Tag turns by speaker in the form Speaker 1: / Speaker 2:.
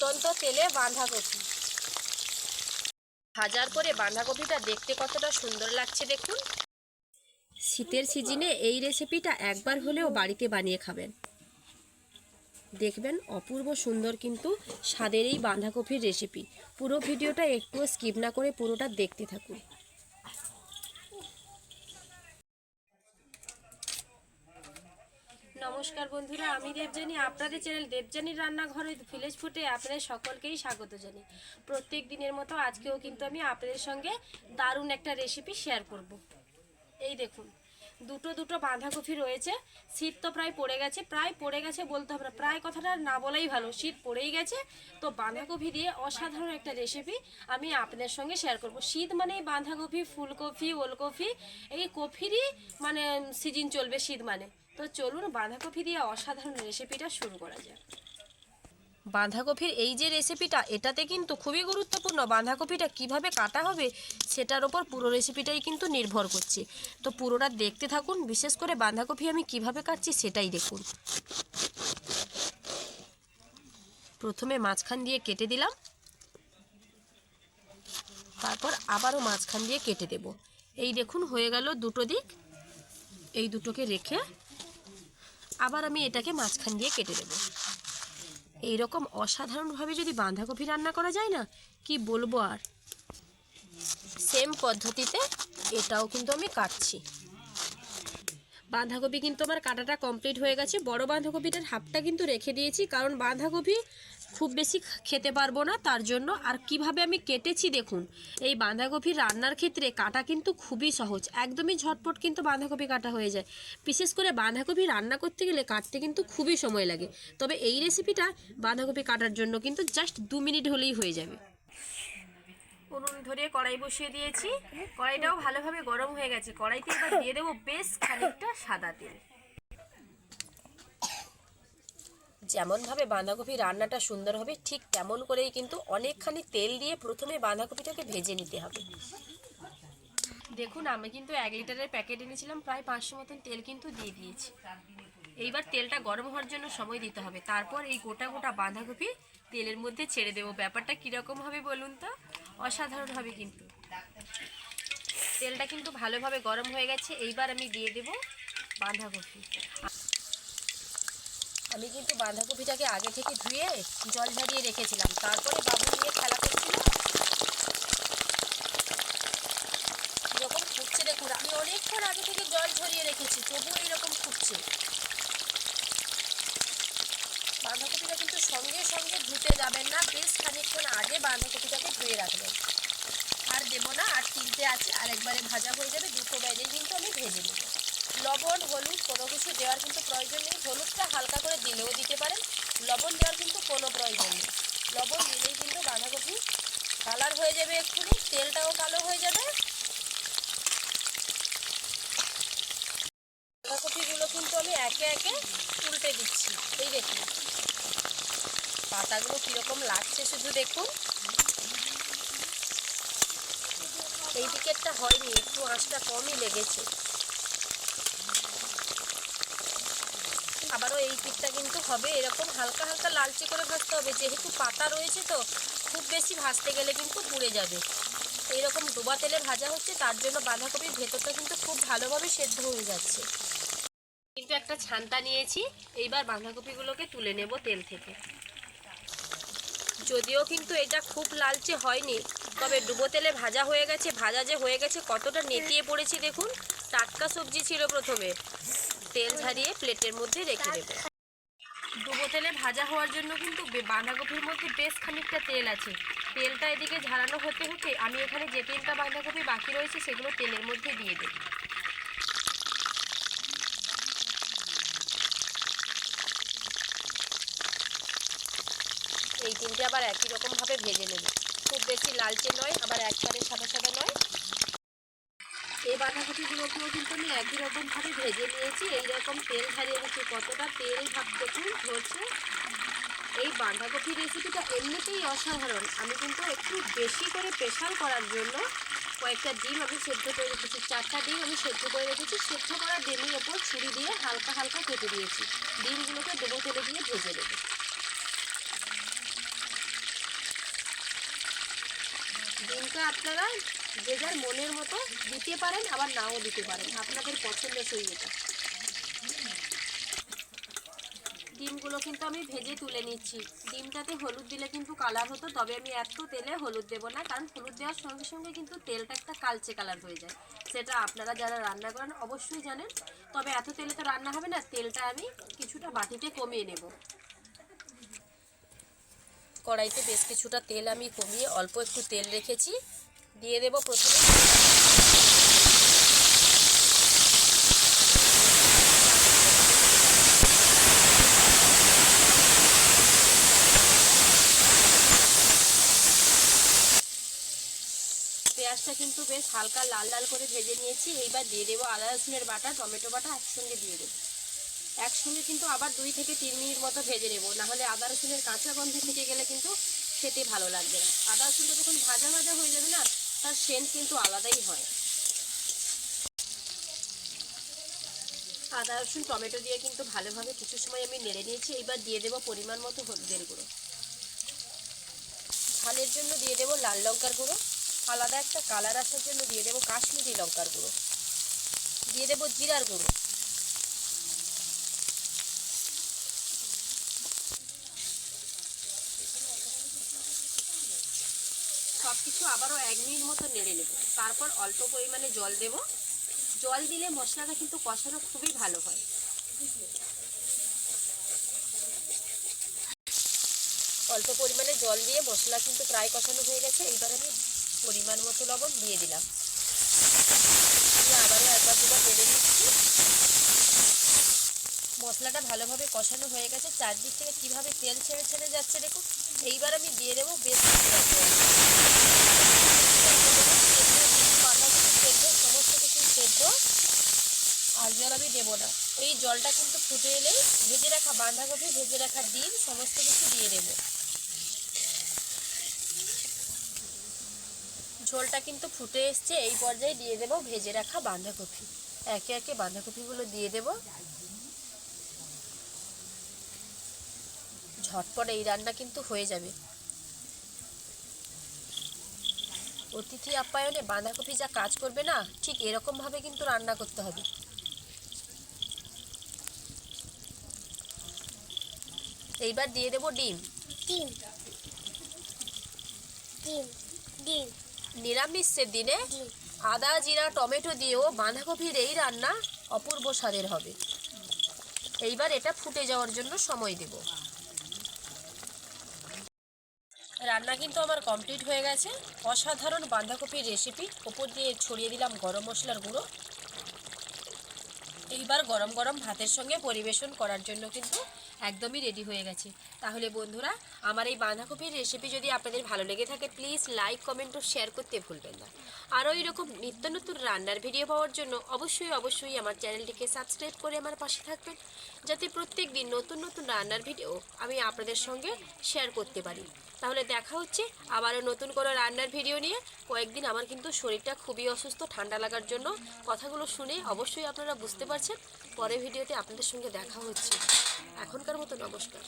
Speaker 1: ফুটন্ত তেলে বাঁধাকপি। ভাজার পরে বাঁধাকপিটা দেখতে কতটা সুন্দর লাগছে দেখুন। শীতের সিজনে এই রেসিপিটা একবার হলেও বাড়িতে বানিয়ে খাবেন। দেখবেন অপূর্ব সুন্দর কিন্তু স্বাদের এই বাঁধাকপির রেসিপি পুরো ভিডিওটা একটুও স্কিপ না করে পুরোটা দেখতে থাকুন। নমস্কার বন্ধুরা, আমি দেবজানি আপনাদের চ্যানেল দেবজানির রান্নাঘরে ভিলেজ ফুটে আপনাদের সকলকেই স্বাগত জানি প্রত্যেক দিনের মতো আজকেও কিন্তু আমি আপনাদের সঙ্গে দারুণ একটা রেসিপি শেয়ার করব। এই দেখুন, দুটো দুটো বাঁধাকপি রয়েছে, শীত তো প্রায় পড়ে গেছে, প্রায় পড়ে গেছে বলতে হবে না, প্রায় কথাটা না বলাই ভালো, শীত পড়েই গেছে, তো বাঁধাকপি দিয়ে অসাধারণ একটা রেসিপি আমি আপনাদের সঙ্গে শেয়ার করব। শীত মানে বাঁধাকপি, ফুলকপি, ওলকপি, এই কফিরই মানে সিজন চলবে শীত মানে। তো চলুন বাঁধাকপি দিয়ে অসাধারণ রেসিপিটা শুরু করা যাক। বাঁধাকপির এই যে রেসিপিটা, এটাতে কিন্তু খুবই গুরুত্বপূর্ণ। বাঁধাকপিটা কীভাবে কাটা হবে, সেটার ওপর পুরো রেসিপিটাই কিন্তু নির্ভর করছে। তো পুরোটা দেখতে থাকুন, বিশেষ করে বাঁধাকপি আমি কীভাবে কাটছি সেটাই দেখুন। প্রথমে মাঝখান দিয়ে কেটে দিলাম। তারপর আবারও মাঝখান দিয়ে কেটে দেব। এই দেখুন, হয়ে গেল দুটো দিক। এই দুটোকে রেখে আবার আমি এটাকে মাঝখান দিয়ে কেটে দেবো এইরকম অসাধারণভাবে যদি বাঁধাকপি রান্না করা যায় না, কি বলব আর? সেম পদ্ধতিতে এটাও কিন্তু আমি কাটছি। বাঁধাকপি কিন্তু আমার কাটাটা কমপ্লিট হয়ে গেছে। বড় বাঁধাকপিটার হাফটা কিন্তু রেখে দিয়েছি, কারণ বাঁধাকপি খুব বেশি খেতে পারব না, তার জন্য। আর কীভাবে আমি কেটেছি দেখুন, এই বাঁধাকপি রান্নার ক্ষেত্রে কাটা কিন্তু খুবই সহজ, একদমই ঝটপট কিন্তু বাঁধাকপি কাটা হয়ে যায়। বিশেষ করে বাঁধাকপি রান্না করতে গেলে কাটতে কিন্তু খুবই সময় লাগে, তবে এই রেসিপিটা বাঁধাকপি কাটার জন্য কিন্তু জাস্ট দু মিনিট হলেই হয়ে যাবে। উনুন ধরে কড়াই বসিয়ে দিয়েছি। কড়াইটাও ভালোভাবে গরম হয়ে গেছে। কড়াইতে এবার দিয়ে দেবো বেশ খানিকটা সাদা তেল। যেমনভাবে বাঁধাকপি রান্নাটা সুন্দর হবে, ঠিক তেমন করেই কিন্তু অনেকখানি তেল দিয়ে প্রথমে বাঁধাকপিটাকে ভেজে নিতে হবে। দেখুন, আমি কিন্তু এক লিটারের প্যাকেট এনেছিলাম, প্রায় পাঁচশো মতন তেল কিন্তু দিয়ে দিয়েছি। এইবার তেলটা গরম হওয়ার জন্য সময় দিতে হবে। তারপর এই গোটা গোটা বাঁধাকপি তেলের মধ্যে ছেড়ে দেবো। ব্যাপারটা কীরকম হবে বলুন তো? অসাধারণ হবে কিন্তু। তেলটা কিন্তু ভালোভাবে গরম হয়ে গেছে, এইবার আমি দিয়ে দেব বাঁধাকপি। আমি কিন্তু বাঁধাকপিটাকে আগে থেকে ধুয়ে জল ঝরিয়ে রেখেছিলাম, তারপরে বাবু নিয়ে খেলা করছিল। এরকম ফুটছে দেখুন, আমি অনেকক্ষণ আগে থেকে জল ঝরিয়ে রেখেছি, তবুও এরকম ফুটছে বাঁধাকপিটা কিন্তু সঙ্গে সঙ্গে ধুতে যাবেন না, বেশ খানিকক্ষণ আগে বাঁধাকপিটাকে ধুয়ে রাখবেন। আর দেবো না, আর তিনটে আছে, আর একবারে ভাজা হয়ে যাবে, দুটো ব্যাগে কিন্তু আমি ভেজে নেব। লবণ, হলুদ, কোনো কিছু দেওয়ার কিন্তু প্রয়োজন নেই, হলুদটা হালকা করে দিলেও দিতে পারেন, লবণ দেওয়ার কিন্তু কোনো প্রয়োজন নেই। লবণ দিলেই কিন্তু বাঁধাকপি কালার হয়ে যাবে এক্ষুনি তেলটাও কালো হয়ে যাবে। বাঁধাকপিগুলো কিন্তু আমি একে একে উল্টে দিচ্ছি, এই দেখুন। পাতাগুলো কীরকম লাগছে শুধু দেখুন। এই দিকেরটা হয়নি, একটু আঁচটা কমই লেগেছে। আবারও এই পিঠটা কিন্তু হবে, এরকম হালকা হালকা লালচে করে ভাজতে হবে, যেহেতু পাতা রয়েছে তো, খুব বেশি ভাজতে গেলে কিন্তু পুড়ে যাবে। এইরকম ডোবা তেলে ভাজা হচ্ছে, তার জন্য বাঁধাকপির ভেতরটা কিন্তু খুব ভালোভাবে সেদ্ধ হয়ে যাচ্ছে। কিন্তু একটা ছান্তা নিয়েছি, এইবার বাঁধাকপিগুলোকে তুলে নেব তেল থেকে। যদিও কিন্তু এটা খুব লালচে হয়নি, তবে ডুবো তেলে ভাজা হয়ে গেছে, ভাজা যে হয়ে গেছে কতটা নেতিয়ে পড়েছি দেখুন, টাটকা সবজি ছিল প্রথমে। তেল ঝারিয়ে প্লেটের মধ্যে রেখে দেবো। ডুবো তেলে ভাজা হওয়ার জন্য কিন্তু বাঁধাকপির মধ্যে বেশ খানিকটা তেল আছে। তেলটা এদিকে ঝারানো হতে হতে আমি এখানে যে তিনটা বাঁধাকপি বাকি রয়েছে সেগুলো তেলের মধ্যে দিয়ে দেবো। এই তিনটে আবার একই রকমভাবে ভেজে নেব। খুব বেশি লালচে নয়, আবার একবারে সাদা সাদা নয়। এই বাঁধাকপিগুলোকেও কিন্তু আমি একই রকমভাবে ভেজে নিয়েছি। এই রকম তেল ছাড়িয়ে গেছে কতটা তেল ভাব দেখুন, ধরছে। এই বাঁধাকপি রেসিপিটা এমনিতেই অসাধারণ। আমি কিন্তু একটু বেশি করে প্রেশার করার জন্য কয়েকটা ডিম আমি সেদ্ধ করে রেখেছি। চারটা ডিম আমি সেদ্ধ করে রেখেছি। সেদ্ধ করা ডিমের ওপর ছুরি দিয়ে হালকা হালকা কেটে দিয়েছি। ডিমগুলোকে ডুবো তেলে দিয়ে ভেজে দেবো ডিমটা আপনারা যে যার মনের মতো দিতে পারেন, আবার নাও দিতে পারেন। আপনাদের পছন্দসই এটা। ডিমগুলো কিন্তু আমি ভেজে তুলে নিচ্ছি। ডিমটাতে হলুদ দিলে কিন্তু কালার হতো, তবে আমি এত তেলে হলুদ দেবো না, কারণ হলুদ দেওয়ার সঙ্গে সঙ্গে কিন্তু তেলটা একটা কালচে কালার হয়ে যায়। সেটা আপনারা যারা রান্না করেন অবশ্যই জানেন, তবে এত তেলে তো রান্না হবে না, তেলটা আমি কিছুটা বাটিতে কমিয়ে নেব। কড়াইতে বেশ কিছুটা তেল আমি কমিয়ে অল্প একটু তেল রেখেছি। দিয়ে দেব প্রথমে পেঁয়াজটা কিন্তু বেশ হালকা লাল লাল করে ভেজে নিয়েছি। এইবার দিয়ে দেবো আদা রসুনের বাটা, টমেটো বাটা একসঙ্গে দিয়ে দেবো। একসঙ্গে কিন্তু আবার দুই থেকে তিন মিনিট মতো ভেজে নেব। নাহলে আদা রসুনের কাঁচা গন্ধ থেকে গেলে কিন্তু খেতে ভালো লাগবে না। আদা রসুনটা যখন ভাজা ভাজা হয়ে যাবে না, তার সেন্ট কিন্তু আলাদাই হয়। আদা রসুন, টমেটো দিয়ে কিন্তু ভালোভাবে কিছু সময় আমি নেড়ে নিয়েছি। এইবার দিয়ে দেবো পরিমাণ মতো হলুদের গুঁড়ো। ঝালের জন্য দিয়ে দেবো লাল লঙ্কার গুঁড়ো। আলাদা একটা কালার আসার জন্য দিয়ে দেবো কাশ্মীরি লঙ্কার গুঁড়ো। দিয়ে দেবো জিরার গুঁড়ো। সব কিছু আবারও এক মিনিট মতো নেড়ে নেব। তারপর অল্প পরিমাণে জল দেব। জল দিলে মশলাটা কিন্তু কষানো খুবই ভালো হয়। অল্প পরিমাণে জল দিয়ে মশলা কিন্তু প্রায় কষানো হয়ে গেছে। এইবার আমি পরিমাণ মতো লবণ দিয়ে দিলাম। আবারও একবার দুবার নেড়ে নিচ্ছি। মশলাটা ভালোভাবে কষানো হয়ে গেছে। চারদিক থেকে কীভাবে তেল ছেড়ে ছেড়ে যাচ্ছে দেখুন। এইবার আমি দিয়ে দেবো বেশ সমস্ত কিছু সেদ্ধ আর জল আমি দেবো না। এই জলটা কিন্তু ফুটে এলেই ভেজে রাখা বাঁধাকপি, ভেজে রাখা ডিম, সমস্ত কিছু দিয়ে দেবো। ঝোলটা কিন্তু ফুটে এসছে। এই পর্যায়ে দিয়ে দেবো ভেজে রাখা বাঁধাকপি। একে একে বাঁধাকপিগুলো দিয়ে দেবো। ঝটপট এই রান্না কিন্তু হয়ে যাবে। অতিথি আপ্যায়নে বাঁধাকপি যা কাজ করবে না ঠিক এরকমভাবে কিন্তু রান্না করতে হবে। এইবার দিয়ে দেবো ডিম।
Speaker 2: ডিম। ডিম ডিম।
Speaker 1: নিরামিষের দিনে আদা জিরা টমেটো দিয়েও বাঁধাকপির এই রান্না অপূর্ব স্বাদের হবে। এইবার এটা ফুটে যাওয়ার জন্য সময় দেব। রান্না কিন্তু আমার কমপ্লিট হয়ে গেছে। অসাধারণ বাঁধাকপির রেসিপি ওপর দিয়ে ছড়িয়ে দিলাম গরম মশলার গুঁড়ো। এইবার গরম গরম ভাতের সঙ্গে পরিবেশন করার জন্য কিন্তু একদমই রেডি হয়ে গেছে। তাহলে বন্ধুরা, আমার এই বাঁধাকপির রেসিপি যদি আপনাদের ভালো লেগে থাকে প্লিজ লাইক কমেন্ট ও শেয়ার করতে ভুলবেন না। আরও এরকম নিত্য নতুন রান্নার ভিডিও পাওয়ার জন্য অবশ্যই অবশ্যই আমার চ্যানেলটিকে সাবস্ক্রাইব করে আমার পাশে থাকবেন, যাতে প্রত্যেক দিন নতুন নতুন রান্নার ভিডিও আমি আপনাদের সঙ্গে শেয়ার করতে পারি। তাহলে দেখা হচ্ছে আবারও নতুন কোনো রান্নার ভিডিও নিয়ে। কয়েকদিন আমার কিন্তু শরীরটা খুবই অসুস্থ, ঠান্ডা লাগার জন্য কথাগুলো শুনে অবশ্যই আপনারা বুঝতে পারছেন পরের ভিডিওতে আপনাদের সঙ্গে দেখা হচ্ছে। এখনকার মতো নমস্কার।